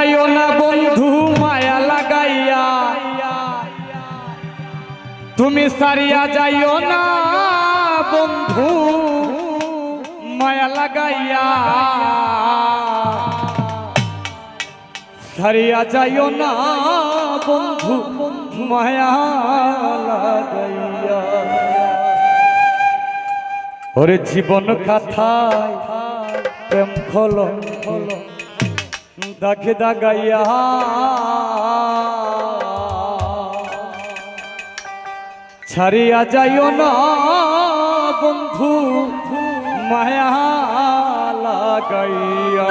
যাইও না বন্ধু, মায়া লাগাইয়া। তুমি সারিয়া যাইও না বন্ধু, মায়া লাগাইয়া। সারিয়া যাইও না বন্ধু, মায়া লাগাইয়া। ওরে জীবন কথায়, প্রেম খোলো খোলো দাগে দাগাইয়া। ছাড়িয়া যাইও না বন্ধু, মায়া লাগাইয়া।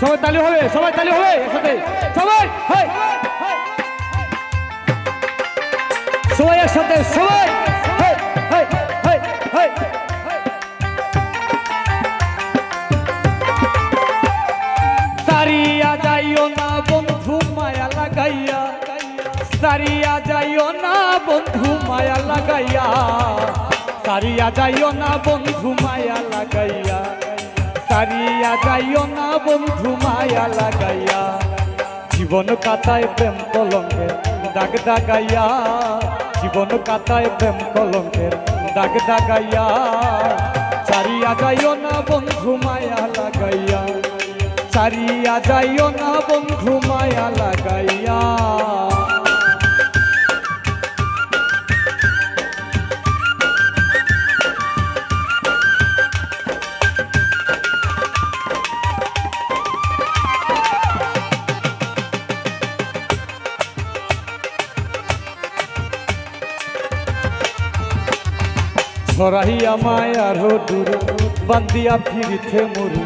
সবাই তালি হবে, সবাই তালি হবে একসাথে। সবাই, হয়। সবাই একসাথে, সবাই। সারিয়া যাইও না বন্ধু, মায়া লাগাইয়া। সারিয়া যাইও না বন্ধু, মায়া লাগাইয়া। সারিয়া যাইও না বন্ধু, মায়া লাগাইয়া। সারিয়া যাইও না বন্ধু, মায়া লাগাইয়া। জীবন কাতায় প্রেম কলঙ্কের দাগ দাগাইয়া জীবন কাতায় প্রেম কলঙ্কের। দাগ দাগাইয়া চারিয়া যাইও না বন্ধু মায়া লাগাইয়া। চারিয়া যাইও না বন্ধু মায়া লাগাইয়া। ছড়াইয়া মায়ার দূর বান্দিয়া ফিরিতে মরু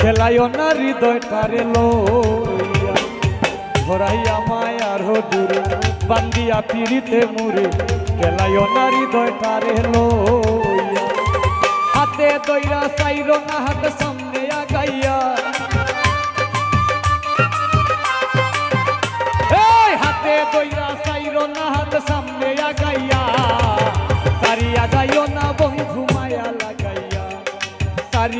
খেলায় না হৃদয় তারে লইয়া। ছড়াইয়া মায়ার দূর বান্দিয়া ফিরিতে মরু খেলায় না হৃদয় তারে লইয়া। হাতে দইরা সাইর না হাত সামনে আগাইয়া।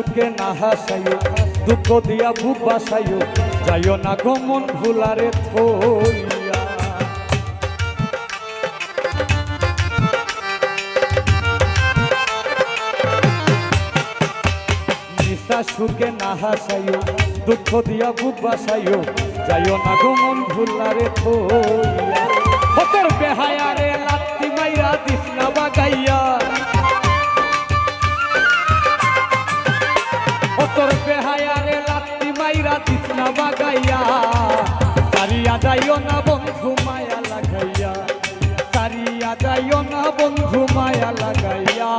সুখে না হাসাইও দুঃখ দিয়া বুক বাসাইও যাইও না গমন ভুলারে নিশা সুখে না হাসাইও দুঃখ দিয়া বুক বাসাইও যাইও না গমন ভুলারে থইয়া। বেহায়ারে যাইও না বন্ধু মায়া লাগাইয়া, সারিয়া যাইও না বন্ধু মায়া লাগাইয়া।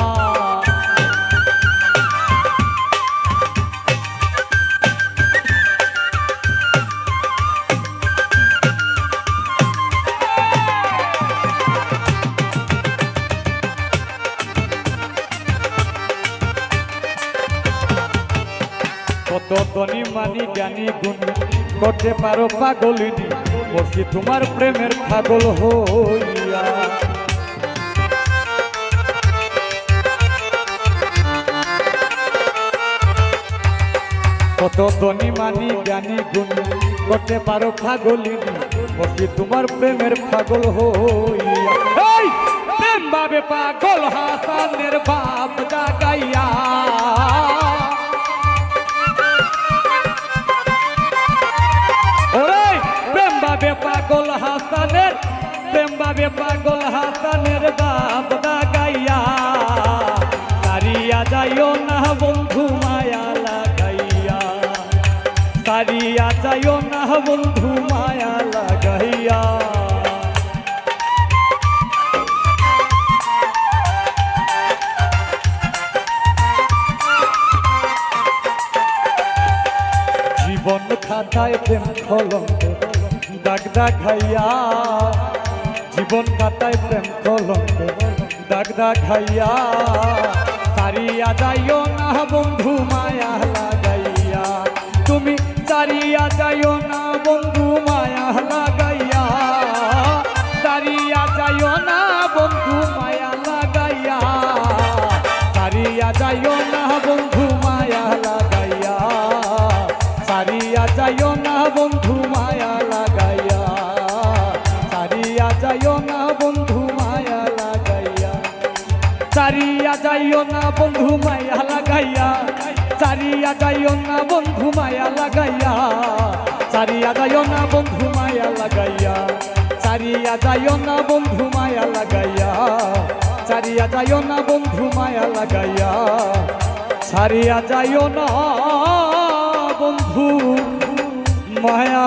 কত ধনী মানি জ্ঞানী গুণী করতে পারো পাগলিনী বসি তোমার প্রেমের পাগল হইয়া। কত ধনী মানি, জ্ঞানী গুণী করতে পারো পাগলিনী বসি তোমার প্রেমের পাগল হইয়া। প্রেম বাবে পাগল হাসানের বাপ জাগাইয়া। বাবে পাগল হাসানের, প্রেম বাবে পাগল হাসানের বাপ গাইয়া সারিয়া যাইও না বন্ধু মায়া লাগাইয়া। সারিয়া যাইও না বন্ধু মায়া লাগাইয়া। জীবন খাতায় প্রেম কলঙ্ক দাগ হাইয়া, জীবন কাটায় প্রেম কলঙ্ক। দাগ হাইয়া সারিয়া যাইও না বন্ধু মায়া লাগাইয়া। তুমি সারিয়া যাইও না বন্ধু মায়া লাগাইয়া সারিয়া যাইও না বন্ধু মায়া লাগাইয়া সারিয়া যাইও না বন্ধু মায়া লাগাইয়া সারিয়া যাইও না বন্ধু মায়া লাগাইয়া সারিয়া যাইও না বন্ধু মায়া লাগাইয়া সারিয়া যাইও না বন্ধু মায়া